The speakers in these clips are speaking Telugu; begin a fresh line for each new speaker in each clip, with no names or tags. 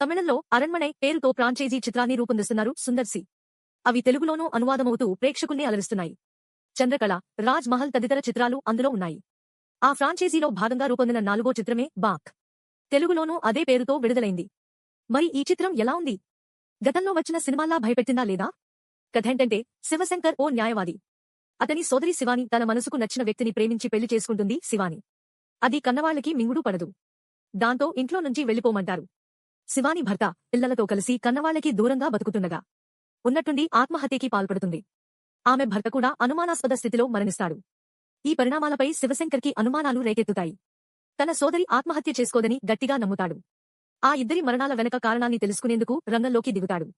తమిళంలో అరణ్మణై పేరుతో ఫ్రాంచైజీ చిత్రాన్ని రూపొందిస్తున్నారు సుందర్ సి. అవి తెలుగులోనూ అనువాదమవుతూ ప్రేక్షకుల్ని అలరిస్తున్నాయి. చంద్రకళ రాజ్ మహల్ తదితర చిత్రాలు అందులో ఉన్నాయి. ఆ ఫ్రాంచైజీలో భాగంగా రూపొందిన నాలుగో చిత్రమే బాక్. తెలుగులోనూ అదే పేరుతో విడుదలైంది. మరి ఈ చిత్రం ఎలా ఉంది? గతంలో వచ్చిన సినిమాల్లా భయపెట్టిందా లేదా? కథేంటంటే శివశంకర్ ఓ న్యాయవాది. అతని సోదరి శివాని తన మనసుకు నచ్చిన వ్యక్తిని ప్రేమించి పెళ్ళి చేసుకుంటుంది శివాని. అది కన్నవాళ్ళకి మింగుడు పడదు. దాంతో ఇంట్లో నుంచి వెళ్ళిపోమంటారు శివాని భర్త పిల్లలతో కలిసి కన్నవాళ్ళకి దూరంగా బతుకుతుండగా ఉన్నట్టుండి ఆత్మహత్యకి పాల్పడుతుంది. ఆమె భర్త కూడా అనుమానాస్పద స్థితిలో మరణిస్తాడు. ఈ పరిణామాలపై శివశంకర్కి అనుమానాలు రేకెత్తుతాయి. తన సోదరి ఆత్మహత్య చేసుకోదని గట్టిగా నమ్ముతాడు. ఆ ఇద్దరి మరణాల వెనక కారణాన్ని తెలుసుకునేందుకు రంగంలోకి దిగుతాడు.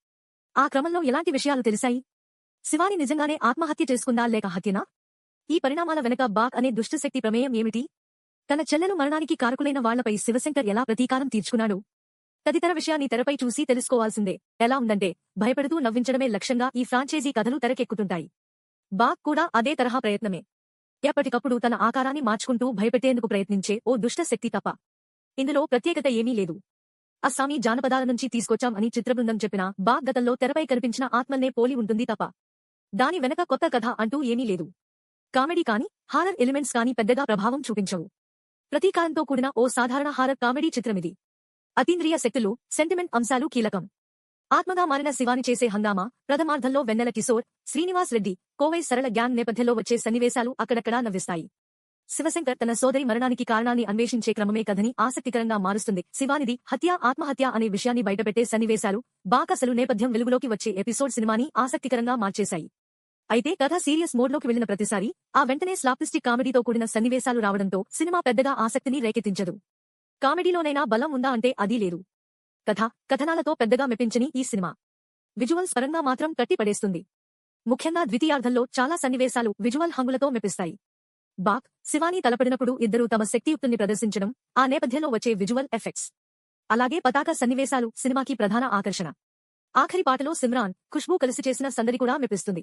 ఆ క్రమంలో ఎలాంటి విషయాలు తెలిసాయి? శివాని నిజంగానే ఆత్మహత్య చేసుకుందా లేక హత్యనా? ఈ పరిణామాల వెనక బాగ్ అనే దుష్టశక్తి ప్రమేయం ఏమిటి? తన చెల్లెలు మరణానికి కారకులైన వాళ్ళపై శివశంకర్ ఎలా ప్రతీకారం తీర్చుకున్నాడు? తదితర విషయాన్ని తెరపై చూసి తెలుసుకోవాల్సిందే. ఎలా ఉందంటే భయపడుతూ నవ్వించడమే లక్ష్యంగా ఈ ఫ్రాంచైజీ కథలు తెరకెక్కుతుంటాయి. బాగ్ కూడా అదే తరహా ప్రయత్నమే. ఎప్పటికప్పుడు తన ఆకారాన్ని మార్చుకుంటూ భయపెట్టేందుకు ప్రయత్నించే ఓ దుష్ట శక్తి తప్ప. ఇందులో ప్రత్యేకత ఏమీ లేదు. అస్సామీ జానపదాల నుంచి తీసుకొచ్చాం అని చిత్రబృందం చెప్పినా బాగ్ గతంలో తెరపై కనిపించిన ఆత్మల్నే పోలి ఉంటుంది తప్ప. దాని వెనక కొత్త కథ అంటూ ఏమీ లేదు. కామెడీ కాని హారర్ ఎలిమెంట్స్ కాని పెద్దగా ప్రభావం చూపించవు. ప్రతీకారంతో కూడిన ఓ సాధారణ హారర్ కామెడీ చిత్రమిది. అతీంద్రియ శక్తులు సెంటిమెంట్ అంశాలు కీలకం. ఆత్మగా మారిన శివాని చేసే హంగామా ప్రథమార్థంలో వెన్నెల కిశోర్ శ్రీనివాస్ రెడ్డి కోవై సరళ గ్యాంగ్ నేపథ్యంలో వచ్చే సన్నివేశాలు అక్కడక్కడా నవ్విస్తాయి. శివశంకర్ తన సోదరి మరణానికి కారణాన్ని అన్వేషించే క్రమమే కథని ఆసక్తికరంగా మారుస్తుంది. శివానిది హత్య ఆత్మహత్య అనే విషయాన్ని బయటపెట్టే సన్నివేశాలు బాకసలు నేపథ్యం వెలుగులోకి వచ్చే ఎపిసోడ్ సినిమాని ఆసక్తికరంగా మార్చేశాయి. అయితే కథ సీరియస్ మోడ్లోకి వెళ్ళిన ప్రతిసారి ఆ వెంటనే స్లాపిస్టిక్ కామెడీతో కూడిన సన్నివేశాలు రావడంతో సినిమా పెద్దగా ఆసక్తిని రేకెత్తించదు. కామెడీలోనైనా బలం ఉందా అంటే అదీ లేదు. కథ కథనాలతో పెద్దగా మెప్పించని ఈ సినిమా. విజువల్స్ పరంగా మాత్రం కట్టిపడేస్తుంది ముఖ్యంగా ద్వితీయార్థంలో చాలా సన్నివేశాలు విజువల్ హంగులతో మెప్పిస్తాయి. బాక్ శివాని తలపడినప్పుడు ఇద్దరూ తమ శక్తియుక్తుల్ని ప్రదర్శించడం ఆ నేపథ్యంలో వచ్చే విజువల్ ఎఫెక్ట్స్. అలాగే పతాక సన్నివేశాలు సినిమాకి ప్రధాన ఆకర్షణ. ఆఖరి పాటలో సిమ్రాన్ ఖుష్బూ కలిసి చేసిన సందడి కూడా మెప్పిస్తుంది.